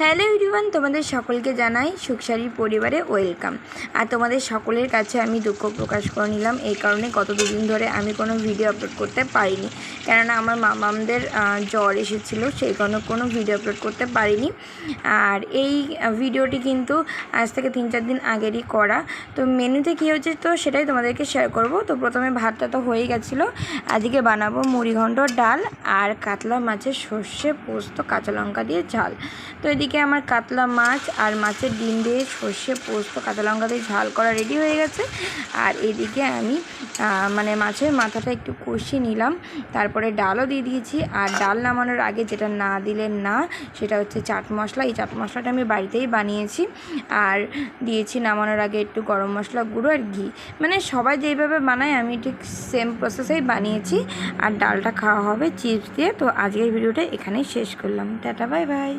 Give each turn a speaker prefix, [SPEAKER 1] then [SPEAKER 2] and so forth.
[SPEAKER 1] Hello ইউরিওয়ান তোমাদের সকলকে জানাই সুখসারি পরিবারে ওয়েলকাম। আর তোমাদের সকলের কাছে আমি দুঃখ প্রকাশ করে নিলাম, এই কারণে গত দুদিন ধরে আমি কোনো ভিডিও আপলোড করতে পারিনি। কেননা আমার মামামদের জ্বর এসেছিল, সেই কারণে কোনো ভিডিও আপলোড করতে পারিনি। আর এই ভিডিওটি কিন্তু আজ থেকে তিন চার দিন আগেরই করা। তো মেনুতে কী হচ্ছে তো সেটাই তোমাদেরকে শেয়ার করব। তো প্রথমে ভাতটা তো হয়ে গেছিল, আজকে বানাবো মুড়িঘণ্ট ডাল আর কাতলা মাছের সর্ষে পোস্ত, কাঁচা লঙ্কা দিয়ে ঝাল। তো এদিকে আমার কাতলা মাছ আর মাছের ডিম দিয়ে সর্ষে, পোস্ত, কাঁচা লঙ্কা দিয়ে ঝাল করা রেডি হয়ে গেছে। আর এদিকে আমি মানে মাছের মাথাটা একটু কষিয়ে নিলাম। তারপরে ডালও দিয়ে দিয়েছি। আর ডাল নামানোর আগে যেটা না দিলে না, সেটা হচ্ছে চাট মশলা। এই চাট মশলাটা আমি বাড়িতেই বানিয়েছি। আর দিয়েছি নামানোর আগে একটু গরম মশলা, গুঁড়ো আর ঘি। মানে সবাই যেইভাবে বানায়, আমি ঠিক সেম প্রসেসেই বানিয়েছি। আর ডালটা খাওয়া হবে, চিপস দিয়ে। তো আজকের ভিডিওটা এখানেই শেষ করলাম। Tata, bye bye.